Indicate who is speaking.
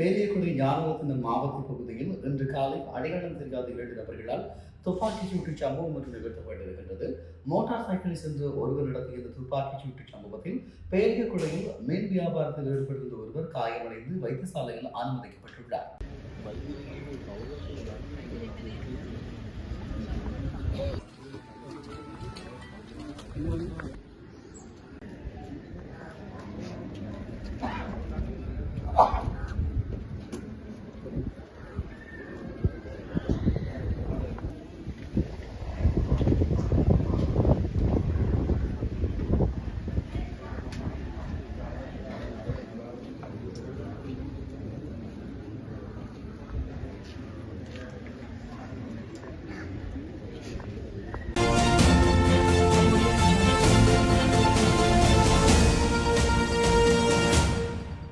Speaker 1: பேரியக்குடி ஞானரத்ன மாவட்ட பகுதியில் இன்று காலை அடையாளம் தெரியாத இரண்டு நபர்களால் துப்பாக்கிச் சூட்டு சம்பவம் ஒன்று நிகழ்த்தப்பட்டிருக்கின்றது. மோட்டார் சைக்கிளில் சென்று ஒருவர் நடத்திய இந்த துப்பாக்கிச் சூட்டு சம்பவத்தில் பேரியக்குடியில் மீன் வியாபாரத்தில் ஈடுபட்டிருந்த ஒருவர் காயமடைந்து வைத்தியசாலையில் அனுமதிக்கப்பட்டுள்ளார்.